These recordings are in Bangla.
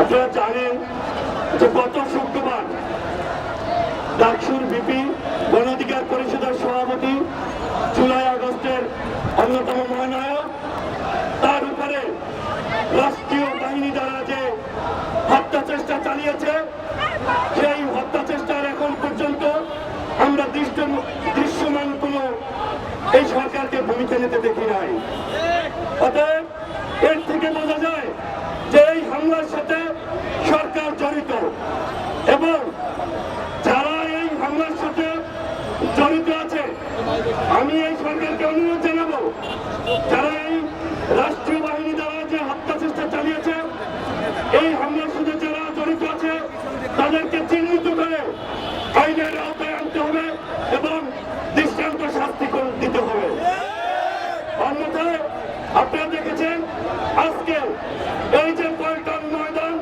আপনারা জানেন যে গত শুক্রবার ডাকসুর বিপি গণ অধিকার পরিষদের সভাপতি, জুলাই আগস্টের অন্যতম মহানায়ক, তার উপরে রাষ্ট্রীয় বাহিনী দ্বারা যে হত্যা চেষ্টা চালিয়েছে, সেই হত্যা চেষ্টার এখন পর্যন্ত আমরা দৃষ্ট দৃশ্যমান কোনো এই সরকারকে ভূমিকা নিতে দেখি নাই। অতএব এর থেকে বোঝা যায় যে এই হামলার সাথে সরকার জড়িত। এবং যারা এই হামলার সাথে জড়িত আছে, আমি এই সরকারকে অনুরোধ জানাব, যারা এই রাষ্ট্রীয় বাহিনী দ্বারা যে হত্যা চেষ্টা চালিয়েছে, এই হামলার সাথে যারা জড়িত আছে, তাদেরকে চিহ্নিত করে আইনের আওতায় আনতে হবে এবং দৃষ্টান্ত শাস্তি করে দিতে হবে অন্যথায় আপনারা দেখেছেন আজকে এই যে পল্টন ময়দান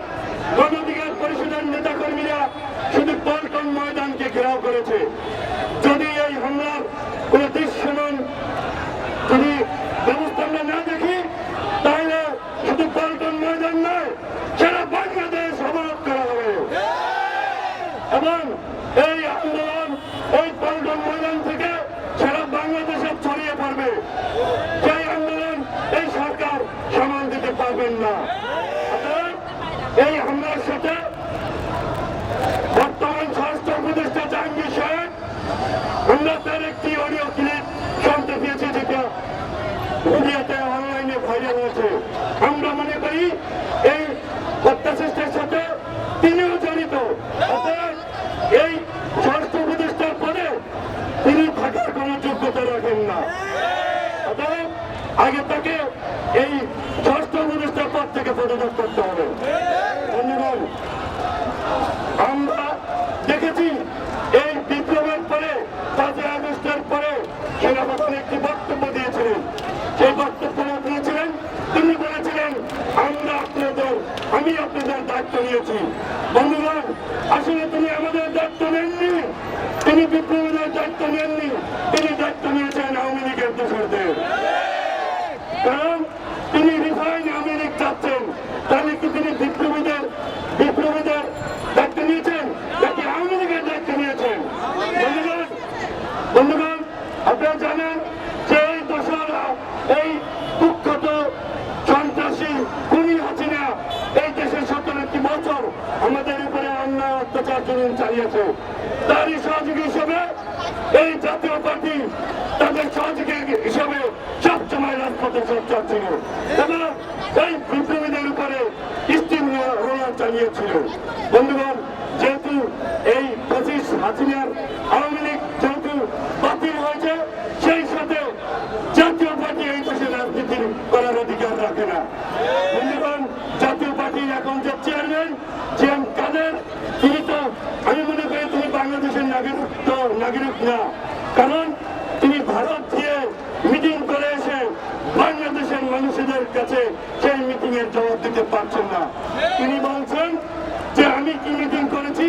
গণ অধিকার পরিষদের নেতাকর্মীরা শুধু পল্টন ময়দানকে ঘেরাও করেছে যদি এই হামলার কোন দৃশ্যমান যদি ব্যবস্থা আমরা না দেখি তাহলে শুধু পল্টন ময়দান নয় সারা বাংলাদেশ অবরোধ করা হবে এবং এই আন্দোলন, এই পল্টন ময়দান থেকে সারা বাংলাদেশে ছড়িয়ে পড়বে। সেই আন্দোলন এই সরকার সমান দিতে পারবেন না অতএব এই হামলার সাথে বর্তমান স্বরাষ্ট্র উপদেষ্টা জাহাঙ্গীর সাহেব আমরা তার একটি অডিও ক্লিপ শুনতে পেয়েছি যেটা মিডিয়াতে অনলাইনে ভাইরাল হয়েছে আমরা মনে করি এই হত্যা চেষ্টার সাথে তিনিও জড়িত অতএব এই স্বরাষ্ট্র উপদেষ্টার পরে তিনি থাকার কোনো যোগ্যতা রাখেন না অতএব আগে তাকে এই স্বরাষ্ট্র উপদেষ্টার পদ থেকে পদত্যাগ করতে হবে। ধন্যবাদ আমরা দেখেছি এই বিপ্লবের পরে পাঁচই আগস্টের পরে সেনাপ্রধান একটি বক্তব্য দিয়েছিলেন। সেই বক্তব্য দিয়েছিলেন, তিনি বলেছিলেন, আমরা আপনাদের, আমি আপনাদের দায়িত্ব নিয়েছি। বন্ধুগণ, আসলে তিনি আমাদের দায়িত্ব নেননি তিনি বিপ্লবীদের দায়িত্ব নেননি তিনি দায়িত্ব নিয়েছেন আওয়ামী লীগের দোষরদের কারণ তিনি রিফাইন আওয়ামী লীগ চাচ্ছেন তাহলে কি তিনি বিপ্লবীদের বিপ্লবীদের দায়িত্ব নিয়েছেন নাকি আওয়ামী লীগের দায়িত্ব নিয়েছেন বন্ধুগণ বন্ধুগণ আপনারা জানেন যে এই দোষরা এই কুখ্যাত সন্ত্রাসী খুনি হাসিনা এই দেশের সত্তর একটি বছর আমাদের উপরে অন্যায় অত্যাচার জুলুম চালিয়েছে। তারই সহযোগী হিসেবে এই জাতীয় পার্টি তাদের সহযোগী হিসেবে সবসময় রাজপথে চর্চা ছিল এবং এই বিপ্লবীদের উপরে স্টিম রোলার চালিয়েছিল। বন্ধুগণ, যেহেতু এই পঁচিশ হাসিনার আওয়ামী লীগ যেহেতু বাতিল হয়েছে সেই সাথে জাতীয় পার্টি এই দেশে রাজনীতি করার অধিকার রাখে না। বন্ধুগণ, জাতীয় পার্টির এখন যে চেয়ারম্যান এম কাদের, তিনি তো, আমি মনে করি তিনি বাংলাদেশের নাগরিক তো নাগরিক না। কারণ তিনি ভারত দিয়ে মিটিং করে এসে বাংলাদেশের মানুষদের কাছে সেই মিটিং এর জবাব দিতে পারছেন না। তিনি বলছেন যে, আমি কি মিটিং করেছি?